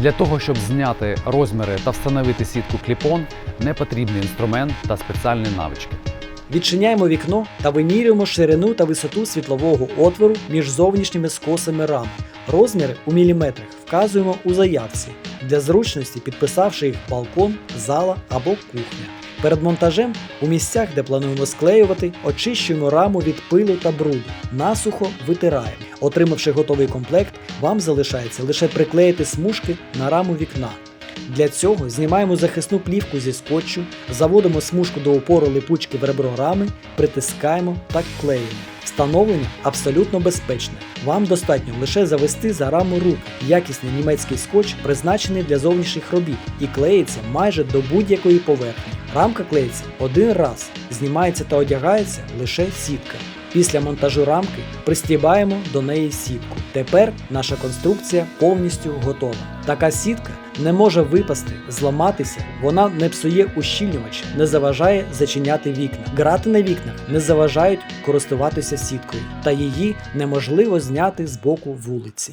Для того, щоб зняти розміри та встановити сітку кліпон, не потрібний інструмент та спеціальні навички. Відчиняємо вікно та вимірюємо ширину та висоту світлового отвору між зовнішніми скосами рам. Розміри у міліметрах вказуємо у заявці, для зручності підписавши їх балкон, зала або кухня. Перед монтажем у місцях, де плануємо склеювати, очищуємо раму від пилу та бруду, насухо витираємо. Отримавши готовий комплект, вам залишається лише приклеїти смужки на раму вікна. Для цього знімаємо захисну плівку зі скотчу, заводимо смужку до опору липучки в ребро рами, притискаємо та клеїмо. Встановлення абсолютно безпечне. Вам достатньо лише завести за раму рук. Якісний німецький скотч призначений для зовнішніх робіт і клеїться майже до будь-якої поверхні. Рамка клеїться один раз, знімається та одягається лише сітка. Після монтажу рамки пристібаємо до неї сітку. Тепер наша конструкція повністю готова. Така сітка не може випасти, зламатися, вона не псує ущільнювач, не заважає зачиняти вікна. Грати на вікнах не заважають користуватися сіткою, та її неможливо зняти з боку вулиці.